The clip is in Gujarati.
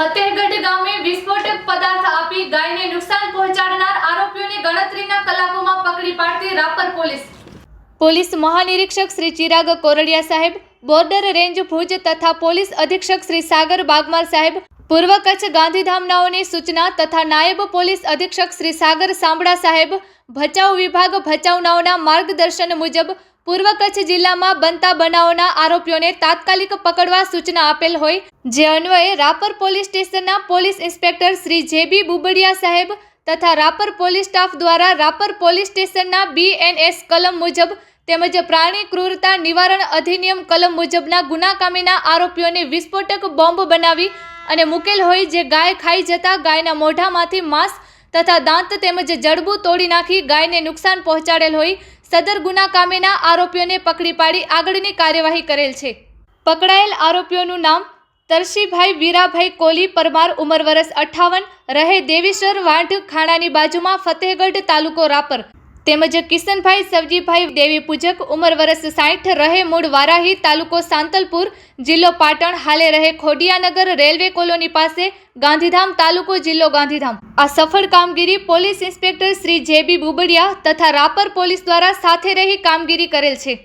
ફતેહગઢ ગામે વિસ્ફોટક પદાર્થ આપી ગાયને નુકસાન પહોંચાડનાર આરોપીઓની ગણતરીના કલાકોમાં પકડી પાડતી રાપર પોલીસ. પોલીસ મહાનિરીક્ષક શ્રી ચિરાગ કોરડિયા સાહેબ, બોર્ડર રેન્જ ભુજ તથા પોલીસ અધિક્ષક શ્રી સાગર બાગમાર સાહેબ પૂર્વ કચ્છ ગાંધીધામનાઓની સૂચના તથા નાયબ પોલીસ અધિક્ષક શ્રી સાગર સાંભળા સાહેબ ભચાઉ વિભાગ ભચાઉનાઓના માર્ગદર્શન મુજબ પૂર્વ કચ્છ જિલ્લામાં બનતા બનાવોના આરોપીઓને તાત્કાલિક પકડવા સૂચના આપેલ હોય, જે અન્વયે રાપર પોલીસ સ્ટેશનના police inspector Shri J B Bubadiya સાહેબ તથા રાપર પોલીસ સ્ટાફ દ્વારા રાપર પોલીસ સ્ટેશનના બીએનએસ કલમ મુજબ તેમજ પ્રાણી ક્રૂરતા નિવારણ અધિનિયમ કલમ મુજબના ગુનાકામીના આરોપીઓને વિસ્ફોટક બોમ્બ બનાવી અને મૂકેલ હોય જે ગાય ખાઈ જતા ગાયના મોઢામાંથી માંસ તથા દાંત તેમજ જડબું તોડી નાખી ગાયને નુકસાન પહોંચાડેલ હોય, સદર ગુનાકામીના આરોપીઓને પકડી પાડી આગળની કાર્યવાહી કરેલ છે. પકડાયેલ આરોપીઓનું નામ તરશીભાઈ વીરાભાઈ કોલી પરમાર ઉંમર વરસ અઠ્ઠાવન રહે દેવીસર વાંઢ ખાણાની બાજુમાં ફતેહગઢ તાલુકો રાપર. તેમજ કિશનભાઈ સવજીભાઈ દેવી પૂજક ઉંમર વર્ષ સાઠ રહે મૂળ વારાહી તાલુકો સાંતલપુર જિલ્લો પાટણ. હાલે રહે ખોડિયાનગર રેલવે કોલોની પાસે ગાંધીધામ તાલુકો જિલ્લો ગાંધીધામ. આ સફળ કામગીરી police inspector Shri J B Bubadiya તથા રાપર પોલીસ દ્વારા સાથે રહી કામગીરી કરેલ છે.